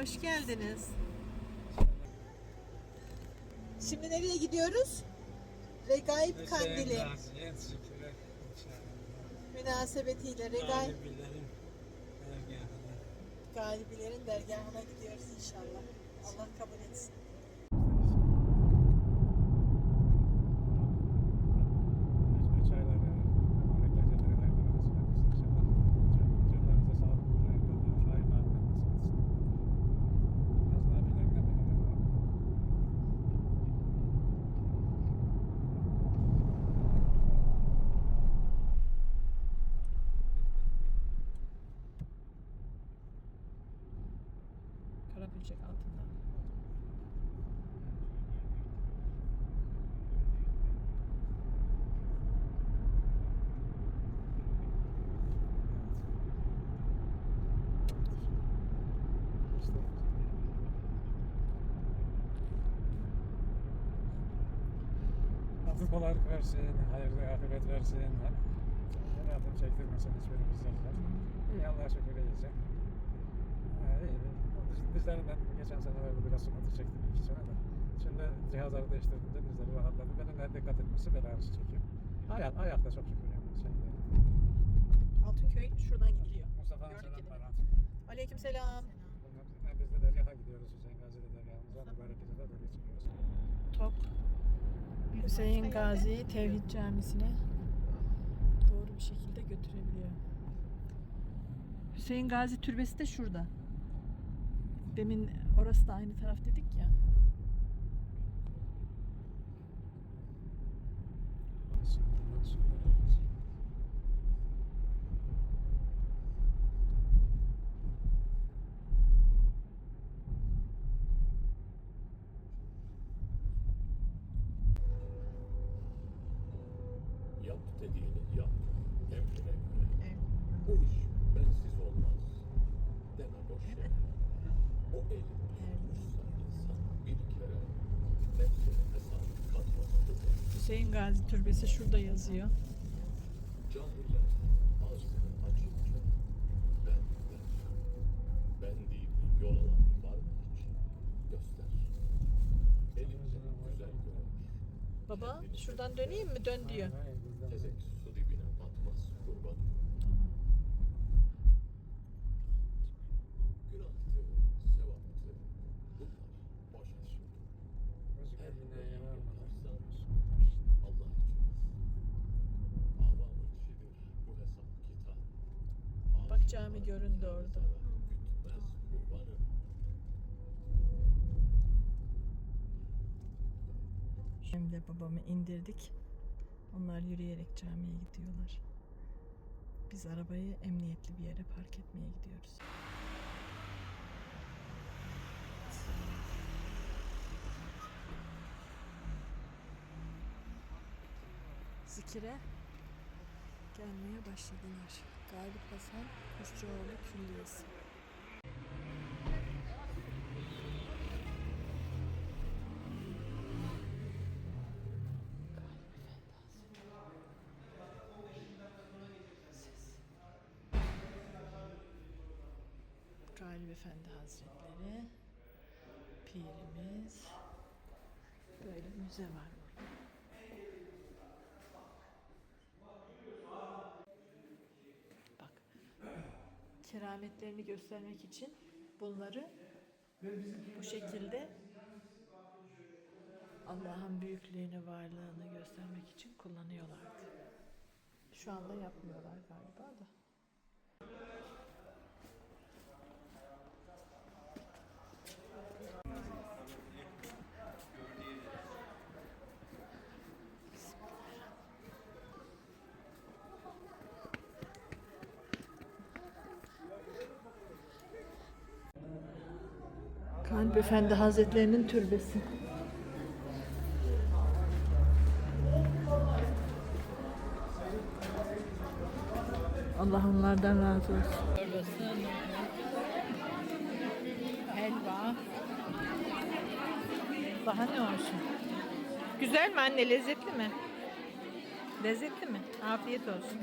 Hoş geldiniz. Şimdi nereye gidiyoruz? Regaib Kandili münasebetiyle Regaib Galibilerin dergahına. Galibilerin dergahına gidiyoruz inşallah. Allah kabul etsin. Karapülçek altında. Kolaylık versin, hayırlı akıbet versin. Rabbim çektirmesin hiçbirimiz zırhlar. İyi Allah'a şükür ya. Ee. Diz- Dizlerimden geçen senelerde biraz sıkıntı çektim iki sene de. Şimdi cihazları değiştirdiğimde dizleri rahatladı. Benim de dikkat etmesi bel ağrısı çekiyor. Ayak, ayakta çok şükür yani. Şey, Altınköy şuradan gidiliyor. Mustafa'nın gibi. Hadi. Aleyküm selam. Bunlar- Biz de dergaha gidiyoruz Hüseyin Gazi'de dergahımıza. Mübarek geceler böyle çıkıyoruz. Top. Hüseyin Gazi Tevhid Camisi'ne doğru bir şekilde götürebiliyor. Hüseyin Gazi Türbesi de şurada. Demin orası da aynı taraf dedik ya. Yap dediğini yap. Emrine göre. Bu iş O insan bir kere nefsine hesap katmalıdır. Hüseyin Gazi Türbesi şurada yazıyor. Cahiller ağzını açınca ben der. Ben deyip yol alan var mı hiç? Göster. Elinde güzel görür. Baba şuradan döneyim mi? Dön diyor. Tezek cami göründü orada. Şimdi babamı indirdik. Onlar yürüyerek camiye gidiyorlar. Biz arabayı emniyetli bir yere park etmeye gidiyoruz. Zikire gelmeye başladılar. Galip Hasan Kuşçuoğlu Külliyesi. Galip Efendi Hazretleri, pirimiz, böyle müze var kerametlerini göstermek için bunları bu şekilde Allah'ın büyüklüğünü, varlığını göstermek için kullanıyorlardı. Şu anda yapmıyorlar galiba da. Kalp Efendi Hazretlerinin türbesi. Allah onlardan razı olsun. Helva. Daha ne olsun? Güzel mi anne? Lezzetli mi? Lezzetli mi? Afiyet olsun.